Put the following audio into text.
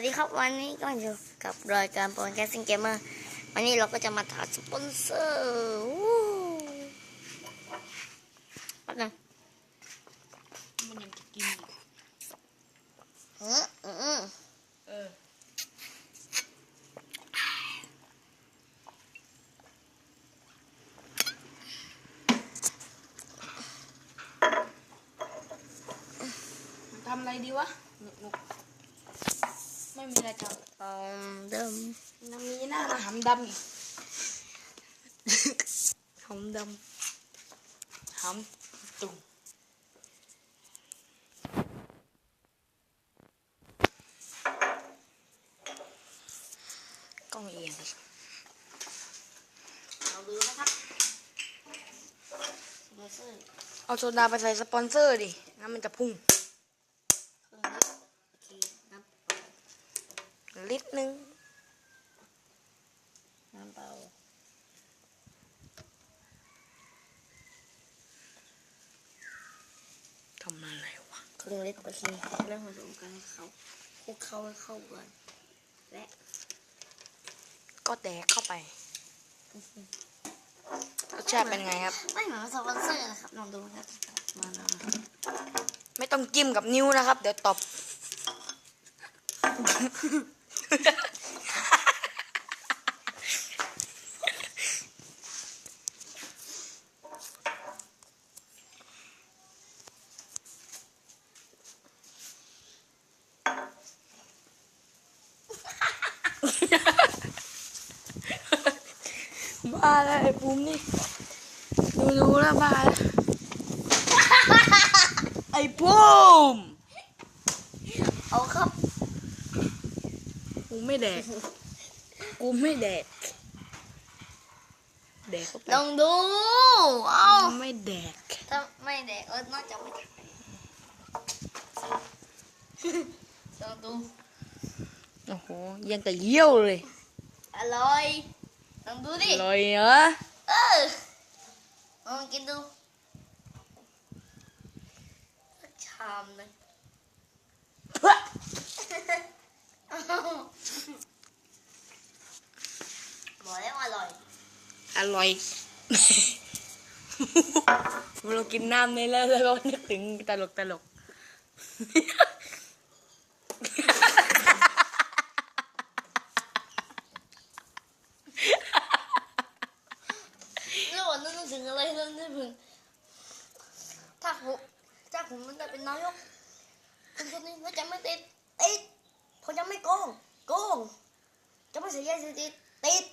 วัสดีครับวันนี้ก็อยู่กับรายการปอนแคสซิ่งเกมเมอร์วันนี้เราก็จะมาถายสปอนเซอร์วู้แป๊บนึงมันยังจะกินอีกอืมอืมเออทำอะไรดีวะหนุกหนุกไม่มีอะไรทตอมเดิมำยังมีหน้าหำดำอีกหอมดหำตุ่มำกล้องเอียงเราดูนะครับสปอนเซอร์เอาโซดาไปใส่สปอนเซอร์ดิงั้นมันจะพุ่ง เครื่องนี้โอเคน้ำเปล่า ลิตรนึง น้ำเปล่าทำอะไรวะเครื่องเล็กโอเคเริ่มผสมกันให้เขาคลุกเข้าให้เข้ากัน และก็แดกเข้าไปรสชาติเป็นไงครับ ไม่เหมือนสปอนเซอร์นะครับลองดูนะครับมานาไม่ต้องจิ้มกับนิ้วนะครับ เดี๋ยวตบ บ้าแล้วไอ้ปุ้มนี่ ดูรู้แล้วบ้าแล้วไอ้ปุ้มเอาครับกู ไม่แดก กูไม่แดก แดกเข้าไปลองดู เอาไม่แดก ถ้าไม่แดกเออน่าจะไม่ได้ลองดู โอ้โห ยังกับเยี่ยวเลย อร่อยลองดูดิ อร่อยเหรอ เออลองกินดูสักชามเลย บอกแล้วอร่อย อร่อยเรากินน้ำนี่แล้วแล้วก็นึกถึงตลกตลกแล้ววันนั้นนึกถึงอะไรนั่นนึกถึงถ้าผมถ้าผมมันได้เป็นนายกคุณคนนี้ก็จะไม่ติดติด คนจะไม่โกง โกง จะไม่เสียยาเสพติดติด